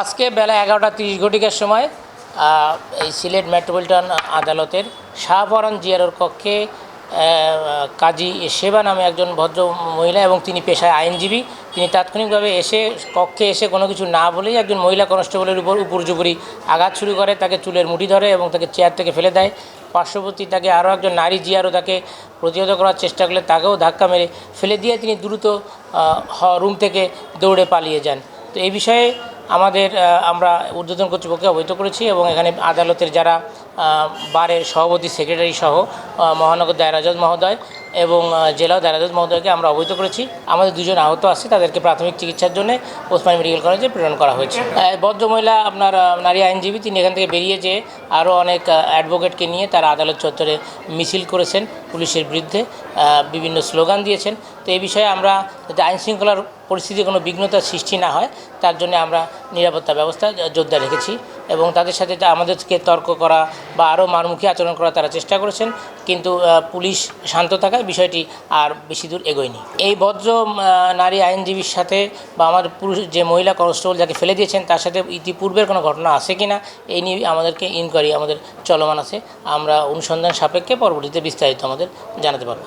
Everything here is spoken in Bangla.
আজকে বেলা এগারোটা তিরিশ ঘটিকার সময় এই সিলেট মেট্রোপলিটন আদালতের শাহপরান জিয়ারোর কক্ষে কাজী সেবা নামে একজন ভদ্র মহিলা এবং তিনি পেশায় আইনজীবী, তিনি তাৎক্ষণিকভাবে এসে কক্ষে এসে কোনো কিছু না বলেই একজন মহিলা কনস্টেবলের উপর উপরজুপুরি আঘাত শুরু করে, তাকে চুলের মুঠি ধরে এবং তাকে চেয়ার থেকে ফেলে দেয়। পার্শ্ববর্তী তাকে আরও একজন নারী জিয়ারও তাকে প্রতিহত করার চেষ্টা করলে তাকেও ধাক্কা মেরে ফেলে দিয়ে তিনি দ্রুত রুম থেকে দৌড়ে পালিয়ে যান। তো এই বিষয়ে আমাদের আমরা ঊর্ধ্বতন কর্তৃপক্ষকে অবহিত করেছি এবং এখানে আদালতের যারা বারের সভাপতি সেক্রেটারি সহ মহানগর দায়রাজজ মহোদয় এবং জেলা দায়রাজজ মহোদয়কে আমরা অবহিত করেছি। আমাদের দুজন আহত আছে, তাদেরকে প্রাথমিক চিকিৎসার জন্য ওসমানী মেডিকেল কলেজে প্রেরণ করা হয়েছে। ভদ্রমহিলা, আপনার নারী আইনজীবী, তিনি এখান থেকে বেরিয়ে যেয়ে আরও অনেক অ্যাডভোকেটকে নিয়ে তারা আদালত চত্বরে মিছিল করেছেন পুলিশের বিরুদ্ধে বিভিন্ন স্লোগান দিয়েছেন। তো এই বিষয়ে আমরা, যাতে আইন শৃঙ্খলার পরিস্থিতি কোনো বিঘ্নতার সৃষ্টি না হয়, তার জন্য আমরা নিরাপত্তা ব্যবস্থা জোরদার রেখেছি। এবং তাদের সাথে আমাদেরকে তর্ক করা বা আরও মারমুখী আচরণ করা তারা চেষ্টা করেছেন। কিন্তু পুলিশ শান্ত থাকায় বিষয়টি আর বেশি দূর এগোয়নি। এই ভদ্র নারী আইনজীবীর সাথে বা আমার পুরুষ যে মহিলা কনস্টেবল যাকে ফেলে দিয়েছেন, তার সাথে ইতিপূর্বের কোনো ঘটনা আছে কি না এই নিয়ে আমাদেরকে ইনকোয়ারি আমাদের চলমান আছে। আমরা অনুসন্ধান সাপেক্ষে পরবর্তীতে বিস্তারিত আমাদের জানাতে পারব।